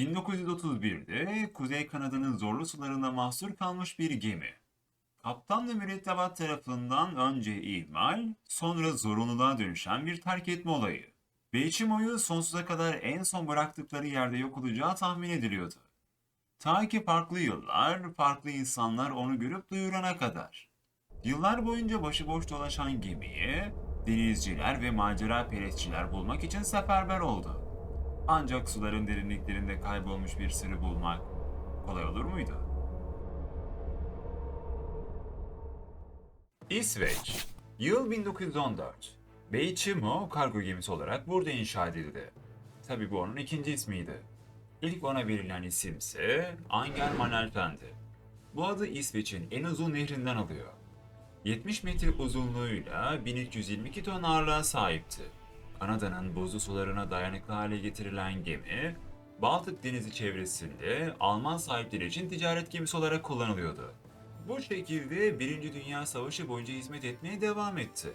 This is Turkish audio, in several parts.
1931'de Kuzey Kanadının zorlu sularında mahsur kalmış bir gemi. Kaptan ve mürettebat tarafından önce ihmal, sonra zorunluluğa dönüşen bir terk etme olayı. Beyçimo'yu sonsuza kadar en son bıraktıkları yerde yok olacağı tahmin ediliyordu. Ta ki farklı yıllar, farklı insanlar onu görüp duyurana kadar. Yıllar boyunca başıboş dolaşan gemiyi denizciler ve macera perestçiler bulmak için seferber oldu. Ancak suların derinliklerinde kaybolmuş bir sırrı bulmak kolay olur muydu? İsveç, yıl 1914. Beyçimo kargo gemisi olarak burada inşa edildi. Tabi bu onun ikinci ismiydi. İlk ona verilen isimse Angel Manelfendi. Bu adı İsveç'in en uzun nehrinden alıyor. 70 metre uzunluğuyla 1322 ton ağırlığa sahipti. Kanada'nın buzlu sularına dayanıklı hale getirilen gemi, Baltık Denizi çevresinde Alman sahipleri için ticaret gemisi olarak kullanılıyordu. Bu şekilde Birinci Dünya Savaşı boyunca hizmet etmeye devam etti.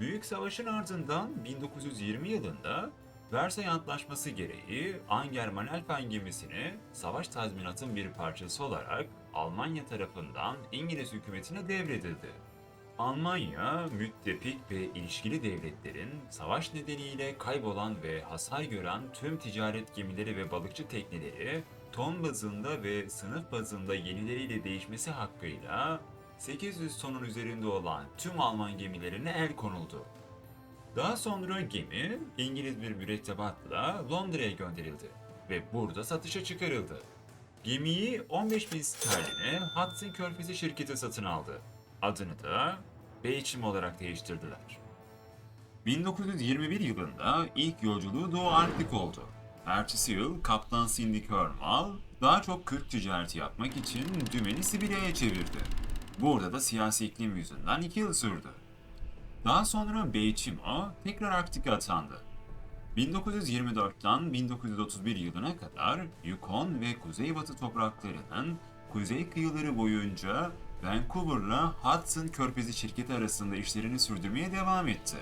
Büyük Savaş'ın ardından 1920 yılında Versay Antlaşması gereği Anger Manelfen gemisini savaş tazminatın bir parçası olarak Almanya tarafından İngiliz hükümetine devredildi. Almanya, müttefik ve ilişkili devletlerin savaş nedeniyle kaybolan ve hasar gören tüm ticaret gemileri ve balıkçı tekneleri ton bazında ve sınıf bazında yenileriyle değişmesi hakkıyla 800 tonun üzerinde olan tüm Alman gemilerine el konuldu. Daha sonra gemi İngiliz bir mürettebatla Londra'ya gönderildi ve burada satışa çıkarıldı. Gemiyi 15 bin sterline Hudson Körfezi şirketi satın aldı. Adını da Beecham olarak değiştirdiler. 1921 yılında ilk yolculuğu Doğu Arktik oldu. Ertesi yıl Kaptan Cindy Kernmal daha çok kırk ticareti yapmak için dümeni Sibirya'ya çevirdi. Burada da siyasi iklim yüzünden iki yıl sürdü. Daha sonra Beyçimo tekrar Arktik'e atandı. 1924'ten 1931 yılına kadar Yukon ve Kuzeybatı topraklarının kuzey kıyıları boyunca Vancouver'la Hudson Körfezi şirketi arasında işlerini sürdürmeye devam etti.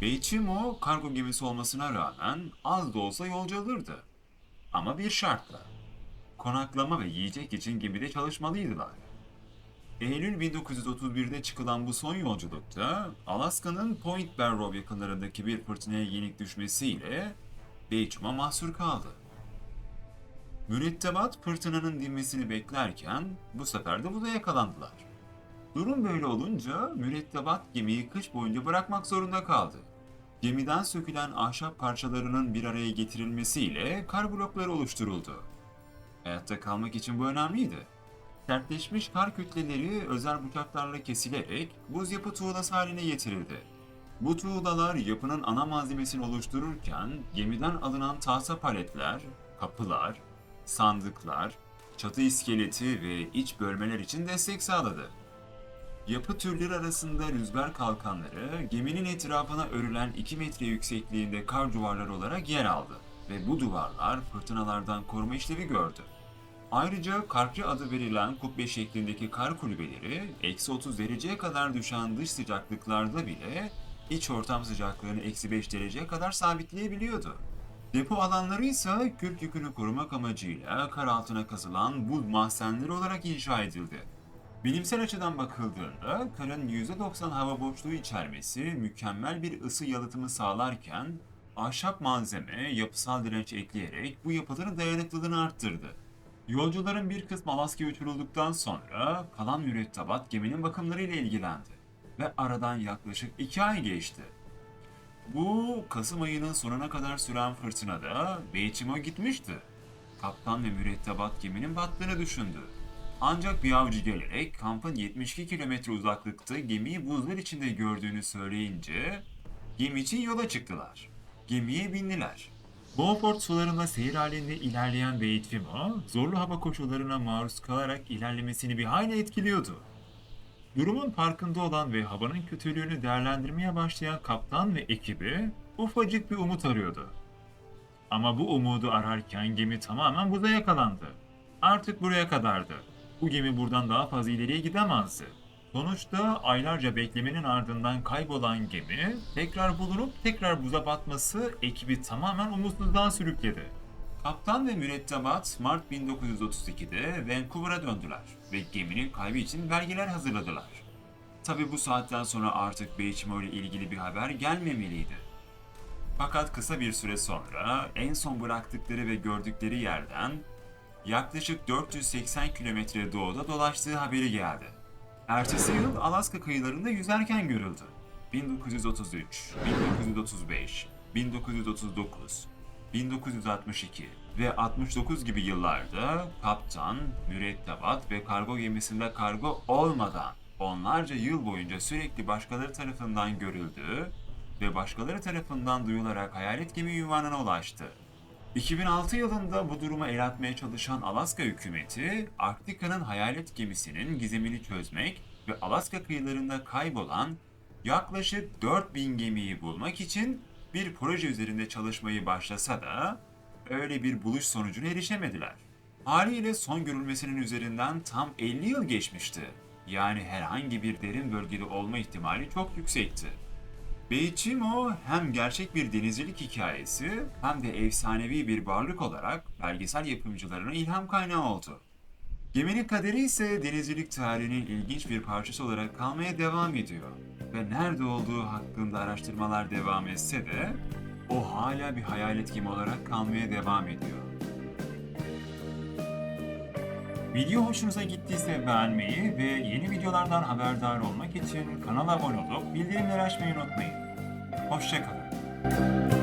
Beyçimo kargo gemisi olmasına rağmen az da olsa yolcu alırdı. Ama bir şartla. Konaklama ve yiyecek için gemide çalışmalıydılar. Eylül 1931'de çıkılan bu son yolculukta Alaska'nın Point Barrow yakınlarındaki bir fırtınaya yenik düşmesiyle Beechum'a mahsur kaldı. Mürettebat fırtınanın dinmesini beklerken bu sefer de buna yakalandılar. Durum böyle olunca mürettebat gemiyi kış boyunca bırakmak zorunda kaldı. Gemiden sökülen ahşap parçalarının bir araya getirilmesiyle kar blokları oluşturuldu. Hayatta kalmak için bu önemliydi. Sertleşmiş kar kütleleri özel bıçaklarla kesilerek buz yapı tuğlası haline getirildi. Bu tuğlalar yapının ana malzemesini oluştururken gemiden alınan tahta paletler, kapılar, sandıklar, çatı iskeleti ve iç bölmeler için destek sağladı. Yapı türleri arasında rüzgar kalkanları geminin etrafına örülen 2 metre yüksekliğinde kar duvarları olarak yer aldı ve bu duvarlar fırtınalardan koruma işlevi gördü. Ayrıca karkı adı verilen kubbe şeklindeki kar kulübeleri eksi 30 dereceye kadar düşen dış sıcaklıklarda bile iç ortam sıcaklığını eksi 5 dereceye kadar sabitleyebiliyordu. Depo alanları ise kürk yükünü korumak amacıyla kar altına kazılan buz mahzenleri olarak inşa edildi. Bilimsel açıdan bakıldığında karın %90 hava boşluğu içermesi mükemmel bir ısı yalıtımı sağlarken ahşap malzeme yapısal direnç ekleyerek bu yapıların dayanıklılığını arttırdı. Yolcuların bir kısmı Alaska'ya uçurulduktan sonra kalan mürettebat geminin bakımlarıyla ilgilendi ve aradan yaklaşık 2 ay geçti. Bu Kasım ayının sonuna kadar süren fırtınada Beyçim'e gitmişti. Kaptan ve mürettebat geminin battığını düşündü. Ancak bir avcı gelerek kampın 72 kilometre uzaklıkta gemiyi buzlar içinde gördüğünü söyleyince gemi için yola çıktılar. Gemiye bindiler. Beaufort sularında seyir halinde ilerleyen Beytfimo, zorlu hava koşullarına maruz kalarak ilerlemesini bir hayli etkiliyordu. Durumun farkında olan ve havanın kötülüğünü değerlendirmeye başlayan kaptan ve ekibi ufacık bir umut arıyordu. Ama bu umudu ararken gemi tamamen buza yakalandı. Artık buraya kadardı. Bu gemi buradan daha fazla ileriye gidemezdi. Sonuçta aylarca beklemenin ardından kaybolan gemi tekrar bulunup tekrar buza batması ekibi tamamen umutsuzluğa sürükledi. Kaptan ve mürettebat Mart 1932'de Vancouver'a döndüler ve geminin kaybı için belgeler hazırladılar. Tabi bu saatten sonra artık Beechmo ile ilgili bir haber gelmemeliydi. Fakat kısa bir süre sonra en son bıraktıkları ve gördükleri yerden yaklaşık 480 kilometre doğuda dolaştığı haberi geldi. Ertesi yıl Alaska kıyılarında yüzerken görüldü. 1933, 1935, 1939, 1962 ve 69 gibi yıllarda kaptan, mürettebat ve kargo gemisinde kargo olmadan onlarca yıl boyunca sürekli başkaları tarafından görüldüğü ve başkaları tarafından duyularak hayalet gemi ünvanına ulaştı. 2006 yılında bu durumu el atmaya çalışan Alaska hükümeti, Arktika'nın hayalet gemisinin gizemini çözmek ve Alaska kıyılarında kaybolan yaklaşık 4000 gemiyi bulmak için bir proje üzerinde çalışmayı başlasa da öyle bir buluş sonucuna erişemediler. Haliyle son görülmesinin üzerinden tam 50 yıl geçmişti. Yani herhangi bir derin bölgede olma ihtimali çok yüksekti. Beichimo hem gerçek bir denizcilik hikayesi hem de efsanevi bir varlık olarak belgesel yapımcılarına ilham kaynağı oldu. Geminin kaderi ise denizcilik tarihinin ilginç bir parçası olarak kalmaya devam ediyor. Ve nerede olduğu hakkında araştırmalar devam etse de o hala bir hayalet gemi olarak kalmaya devam ediyor. Video hoşunuza gittiyse beğenmeyi ve yeni videolardan haberdar olmak için kanala abone olup bildirimleri açmayı unutmayın. Hoşçakalın.